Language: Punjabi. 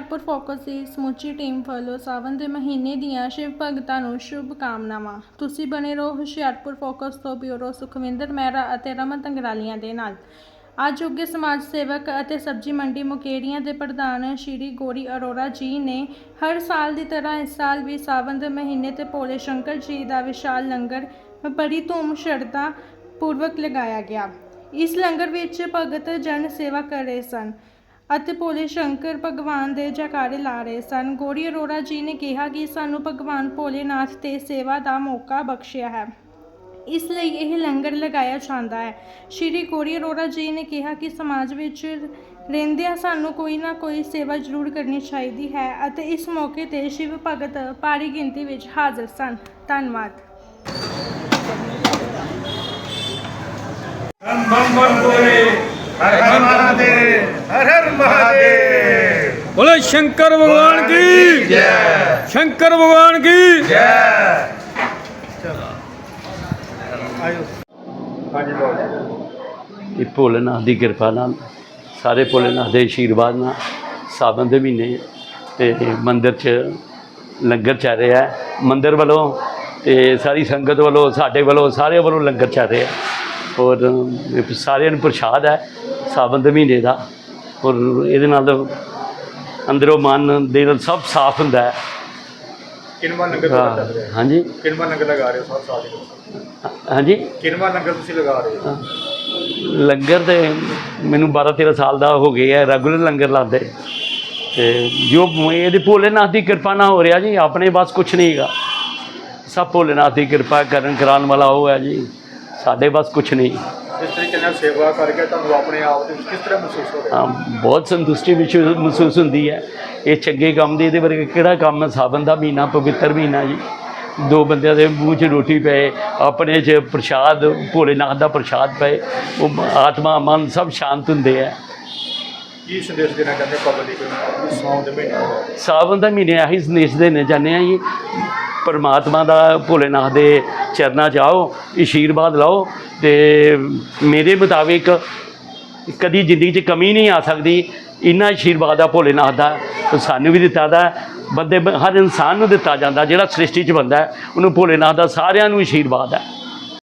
ਹੁਸ਼ਿਆਰਪੁਰ ਫੋਕਸ ਦੀ ਸਮੁੱਚੀ ਟੀਮ ਵੱਲੋਂ ਸਾਵਨ ਦੇ ਮਹੀਨੇ ਦੀਆਂ ਸ਼ਿਵ ਭਗਤਾਂ ਨੂੰ ਸ਼ੁਭ ਕਾਮਨਾਵਾਂ। ਤੁਸੀਂ ਬਣੇ ਰਹੋ ਹੁਸ਼ਿਆਰਪੁਰ ਫੋਕਸ ਤੋਂ ਬਿਊਰੋ ਸੁਖਵਿੰਦਰ ਮਹਿਰਾ ਅਤੇ ਰਮਨ ਤੰਗਰਾਲੀਆਂ ਦੇ ਨਾਲ। ਅੱਜ ਉੱਗੇ ਸਮਾਜ ਸੇਵਕ ਅਤੇ ਸਬਜ਼ੀ ਮੰਡੀ ਮੁਕੇਰੀਆਂ ਦੇ ਪ੍ਰਧਾਨ ਸ਼੍ਰੀ ਗੋਰੀ ਅਰੋੜਾ ਜੀ ਨੇ ਹਰ ਸਾਲ ਦੀ ਤਰ੍ਹਾਂ ਇਸ ਸਾਲ ਵੀ ਸਾਵਨ ਦੇ ਮਹੀਨੇ ਤੇ ਭੋਲੇ ਸ਼ੰਕਰ ਜੀ ਦਾ ਵਿਸ਼ਾਲ ਲੰਗਰ ਬੜੀ ਧੂਮ ਸ਼ਰਧਾ ਪੂਰਵਕ ਲਗਾਇਆ ਗਿਆ। ਇਸ ਲੰਗਰ ਵਿੱਚ ਭਗਤ ਜਨ ਸੇਵਾ ਕਰ ਰਹੇ ਸਨ। ਅਤੇ ਭੋਲੇ ਸ਼ੰਕਰ ਭਗਵਾਨ ਦੇ ਜੈਕਾਰੇ ਲਾ ਰਹੇ ਸਨ। ਗੋਰੀ ਅਰੋੜਾ ਜੀ ਨੇ ਕਿਹਾ ਕਿ ਸਾਨੂੰ ਭਗਵਾਨ ਭੋਲੇਨਾਥ ਤੇ ਸੇਵਾ ਦਾ ਮੌਕਾ ਬਖਸ਼ਿਆ ਹੈ। ਇਸ ਲਈ ਇਹ ਲੰਗਰ ਲਗਾਇਆ ਜਾਂਦਾ ਹੈ। ਸ਼੍ਰੀ ਗੋਰੀ ਅਰੋੜਾ ਜੀ ਨੇ ਕਿਹਾ ਕਿ ਸਮਾਜ ਵਿੱਚ ਰਹਿੰਦਿਆਂ ਸਾਨੂੰ ਕੋਈ ਨਾ ਕੋਈ ਸੇਵਾ ਜ਼ਰੂਰ ਕਰਨੀ ਚਾਹੀਦੀ ਹੈ ਅਤੇ ਇਸ ਮੌਕੇ ਤੇ ਸ਼ਿਵ ਭਗਤ ਭਾਰੀ ਗਿਣਤੀ ਵਿੱਚ ਹਾਜ਼ਰ ਸਨ। ਧੰਨਵਾਦ। ਹਰ ਹਰ ਮਹਾਦੇਵ। ਬੋਲੇ ਸ਼ੰਕਰ ਭਗਵਾਨ ਕੀ? ਜੈ। ਸ਼ੰਕਰ ਭਗਵਾਨ ਕੀ? ਜੈ। ਆਇਓ ਹਾਂਜੀ ਇਹ ਭੋਲੇਨਾਥ ਦੀ ਕਿਰਪਾ ਨਾਲ ਸਾਰੇ ਭੋਲੇਨਾਥ ਦੇ ਅਸ਼ੀਰਵਾਦ ਨਾਲ ਸਾਵਨ ਦੇ ਮਹੀਨੇ ਤੇ ਮੰਦਿਰ 'ਚ ਲੰਗਰ ਚੱਲ ਰਿਹਾ ਹੈ। ਮੰਦਿਰ ਵੱਲੋਂ ਤੇ ਸਾਰੀ ਸੰਗਤ ਵੱਲੋਂ ਸਾਡੇ ਵੱਲੋਂ ਸਾਰੇ ਵੱਲੋਂ ਲੰਗਰ ਚੱਲ ਰਿਹਾ ਔਰ ਸਾਰਿਆਂ ਨੂੰ ਪ੍ਰਸ਼ਾਦ ਹੈ ਸਾਵਨ ਦੇ ਮਹੀਨੇ ਦਾ। ਔਰ ਇਹਦੇ ਨਾਲ ਅੰਦਰੋਂ ਮਨ ਦੇ ਨਾਲ ਸਭ ਸਾਫ਼ ਹੁੰਦਾ ਹੈ। ਕਿਨਵਾ ਲੰਗਰ ਰਿਹਾ ਹੈ। ਹਾਂਜੀ। ਕਿਨਵਾ ਲੰਗਰ ਲਗਾ ਰਹੇ ਹੋ ਸਭ ਸਾਲ ਦੇ ਹਾਂਜੀ। ਕਿਨਵਾ ਲੰਗਰ ਤੁਸੀਂ ਲਗਾ ਰਹੇ ਹੋ। ਲੰਗਰ ਤੇ ਮੈਨੂੰ 12 13 ਸਾਲ ਦਾ ਹੋ ਗਿਆ ਹੈ ਰੈਗੂਲਰ ਲੰਗਰ ਲਾਦੇ ਤੇ ਜੋ ਇਹਦੇ ਭੋਲੇਨਾਥ ਦੀ ਕਿਰਪਾ ਨਾਲ ਹੋ ਰਿਹਾ ਜੀ ਆਪਣੇ ਬਸ ਕੁਛ ਨਹੀਂ ਹੈਗਾ। ਸਭ ਭੋਲੇਨਾਥ ਦੀ ਕਿਰਪਾ ਕਰਨ ਕਰਾਉਣ ਵਾਲਾ ਉਹ ਹੈ ਜੀ ਸਾਡੇ ਬਸ ਕੁਛ ਨਹੀਂ। ਇਸ ਤਰੀਕੇ ਨਾਲ ਸੇਵਾ ਕਰਕੇ ਤੁਹਾਨੂੰ ਆਪਣੇ ਆਪ ਦੇ ਵਿੱਚ ਕਿਸ ਤਰ੍ਹਾਂ ਮਹਿਸੂਸ ਹੋ ਰਿਹਾ? ਹਾਂ, ਬਹੁਤ ਸੰਤੁਸ਼ਟੀ ਵਿੱਚ ਮਹਿਸੂਸ ਹੁੰਦੀ ਹੈ। ਇਹ ਚੰਗੇ ਕੰਮ ਦੀ ਇਹਦੇ ਵਰਗੇ ਕਿਹੜਾ ਕੰਮ ਹੈ? ਸਾਵਨ ਦਾ ਮਹੀਨਾ ਪਵਿੱਤਰ ਮਹੀਨਾ ਜੀ। ਦੋ ਬੰਦਿਆਂ ਦੇ ਮੂੰਹ 'ਚ ਰੋਟੀ ਪਏ ਆਪਣੇ 'ਚ ਪ੍ਰਸ਼ਾਦ ਭੋਲੇਨਾਥ ਦਾ ਪ੍ਰਸ਼ਾਦ ਪਏ। ਉਹ ਆਤਮਾ ਮਨ ਸਭ ਸ਼ਾਂਤ ਹੁੰਦੇ ਹੈ ਕੀ ਸੰਦੇਸ਼ ਦੇਣਾ ਚਾਹੁੰਦੇ ਪਬਲਿਕ ਨੂੰ ਸੌਣ ਦੇ ਮਹੀਨੇ? ਸਾਵਨ ਦਾ ਮਹੀਨੇ ਆਹੀ ਸੰਦੇਸ਼ ਦੇਣੇ ਚਾਹੁੰਦੇ ਆ ਜੀ। ਪਰਮਾਤਮਾ ਦਾ ਭੋਲੇਨਾਥ ਦੇ ਚਰਨਾਂ 'ਚ ਆਓ ਆਸ਼ੀਰਵਾਦ ਲਓ ਤੇ ਮੇਰੇ ਮੁਤਾਬਿਕ ਕਦੀ ਜ਼ਿੰਦਗੀ 'ਚ ਕਮੀ ਨਹੀਂ ਆ ਸਕਦੀ। ਇੰਨਾ ਆਸ਼ੀਰਵਾਦ ਆ ਭੋਲੇਨਾਥ ਦਾ ਸਾਨੂੰ ਵੀ ਦਿੱਤਾ ਦਾ ਬੰਦੇ ਹਰ ਇਨਸਾਨ ਨੂੰ ਦਿੱਤਾ ਜਾਂਦਾ, ਜਿਹੜਾ ਸ੍ਰਿਸ਼ਟੀ 'ਚ ਬੰਦਾ ਉਹਨੂੰ ਭੋਲੇਨਾਥ ਦਾ ਸਾਰਿਆਂ ਨੂੰ ਆਸ਼ੀਰਵਾਦ ਹੈ।